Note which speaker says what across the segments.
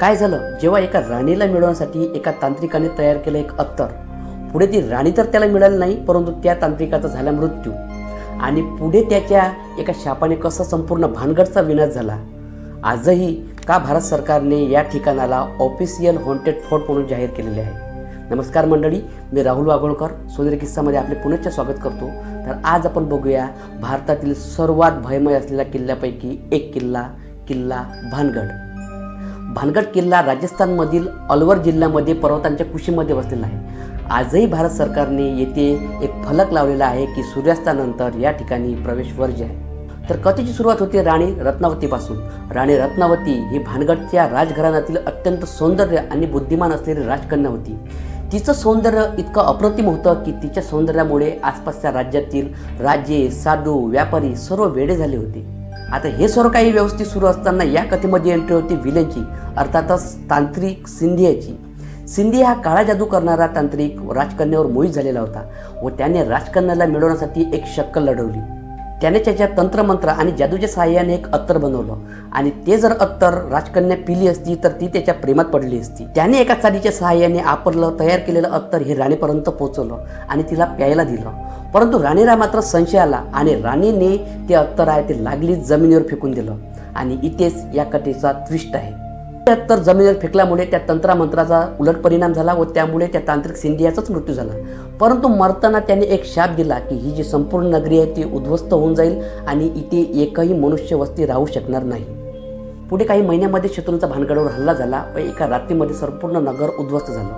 Speaker 1: काय झालं? जेव्हा एका राणीला मिळवण्यासाठी एका तांत्रिकाने तयार केलं एक अत्तर. पुढे ती राणी तर त्याला मिळाली नाही परंतु त्या तांत्रिकाचा झाला मृत्यू. आणि पुढे त्याच्या एका शापाने कसा संपूर्ण भानगडचा विनाश झाला? आजही का भारत सरकारने या ठिकाणाला ऑफिशियल हॉन्टेड फोर्ट म्हणून जाहीर केलेले आहे? नमस्कार मंडळी मी राहुल वाघोळकर. सोनेरी किस्सामध्ये आपले पुनश्च स्वागत करतो. तर आज आपण बघूया भारतातील सर्वात भयमय असलेल्या किल्ल्यापैकी एक किल्ला किल्ला भानगड. भानगड किल्ला राजस्थानमधील अलवर जिल्ह्यामध्ये पर्वतांच्या कुशीमध्ये वसलेला आहे. आजही भारत सरकारने येथे एक फलक लावलेला आहे की सूर्यास्तानंतर या ठिकाणी प्रवेश वर्ज्य आहे. तर कथेची सुरुवात होते राणी रत्नावतीपासून. राणी रत्नावती ही भानगडच्या राजघराण्यातील अत्यंत सौंदर्य आणि बुद्धिमान असलेली राजकन्या होती. तिचं सौंदर्य इतकं अप्रतिम होतं की तिच्या सौंदर्यामुळे आसपासच्या राज्यातील राजे साधू व्यापारी सर्व वेडे झाले होते. आता हे सर्व काही व्यवस्थित सुरू असताना या कथेमध्ये एंट्री होती विलेनची अर्थातच तांत्रिक सिंधियाची. सिंधी हा काळा जादू करणारा तांत्रिक राजकन्यावर मोहित झालेला होता व त्याने राजकन्याला मिळवण्यासाठी एक शक्कल लढवली. त्याने त्याच्या तंत्रमंत्र आणि जादूच्या सहाय्याने एक अत्तर बनवलं. आणि ते जर अत्तर राजकन्या पिली असती तर ती त्याच्या प्रेमात पडली असती. त्याने एका चालीच्या सहाय्याने आपलं तयार केलेलं अत्तर हे राणीपर्यंत पोहोचवलं आणि तिला प्यायला दिलं. परंतु राणीला मात्र संशय आला आणि राणीने ते अत्तर आहे ते लागलीच जमिनीवर फेकून दिलं. आणि इथेच या कथेचा ट्विस्ट आहे. ते अत्तर जमिनीवर फेकल्यामुळे त्या तंत्रामंत्राचा उलट परिणाम झाला व त्यामुळे त्या तांत्रिक सिंधियाचाच मृत्यू झाला. परंतु मरताना त्याने एक शाप दिला की ही जी संपूर्ण नगरी आहे ती उद्ध्वस्त होऊन जाईल आणि इथे एकही मनुष्य वस्ती राहू शकणार नाही. पुढे काही महिन्यामध्ये शत्रूंचा भानगडावर हल्ला झाला व एका रात्रीमध्ये संपूर्ण नगर उद्ध्वस्त झालं.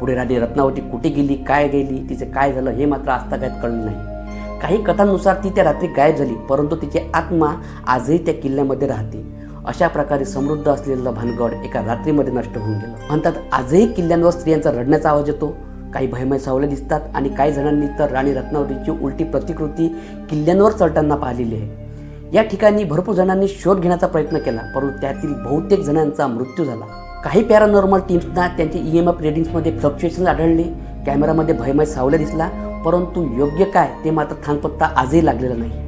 Speaker 1: पुढे राणी रत्नावती कुठे गेली काय गेली तिचे काय झालं हे मात्र आजतागायत कळलं नाही. काही कथांनुसार ती त्या रात्री गायब झाली परंतु तिची आत्मा आजही त्या किल्ल्यामध्ये राहते. अशा प्रकारे समृद्ध असलेलं भानगड एका रात्रीमध्ये नष्ट होऊन गेलं. म्हणतात आजही किल्ल्यांवर स्त्रियांचा रडण्याचा आवाज येतो. काही भयमय सावल्या दिसतात आणि काही जणांनी तर राणी रत्नावतीची उलटी प्रतिकृती किल्ल्यांवर चढताना पाहिलेली आहे. या ठिकाणी भरपूर जणांनी शोध घेण्याचा प्रयत्न केला परंतु त्यातील बहुतेक जणांचा मृत्यू झाला. काही पॅरानॉर्मल टीम्सना त्यांचे ई एम एफ रेडिंग्समध्ये फ्लक्च्युएशन आढळले कॅमेरामध्ये भयमय सावल्या दिसला परंतु योग्य काय ते मात्र थांगपत्ता आजही लागलेला नाही.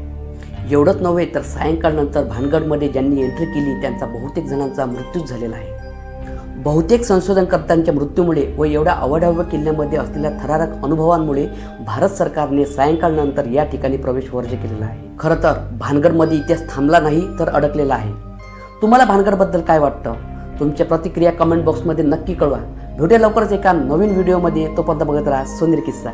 Speaker 1: एवढंच नव्हे तर सायंकाळनंतर भानगडमध्ये ज्यांनी एंट्री केली त्यांचा बहुतेक जणांचा मृत्यूच झालेला आहे. बहुतेक संशोधनकर्त्यांच्या मृत्यूमुळे व एवढ्या अवढव्य किल्ल्यामध्ये असलेल्या थरारक अनुभवांमुळे भारत सरकारने सायंकाळनंतर या ठिकाणी प्रवेश वर्ज केलेला आहे. खरं तर भानगडमध्ये इतिहास थांबला नाही तर अडकलेला आहे. तुम्हाला भानगडबद्दल काय वाटतं? तुमच्या प्रतिक्रिया कमेंट बॉक्समध्ये नक्की कळवा. व्हिडिओ लवकरच एका नवीन व्हिडिओमध्ये. तोपर्यंत बघत राहा सोनेरी किस्सा.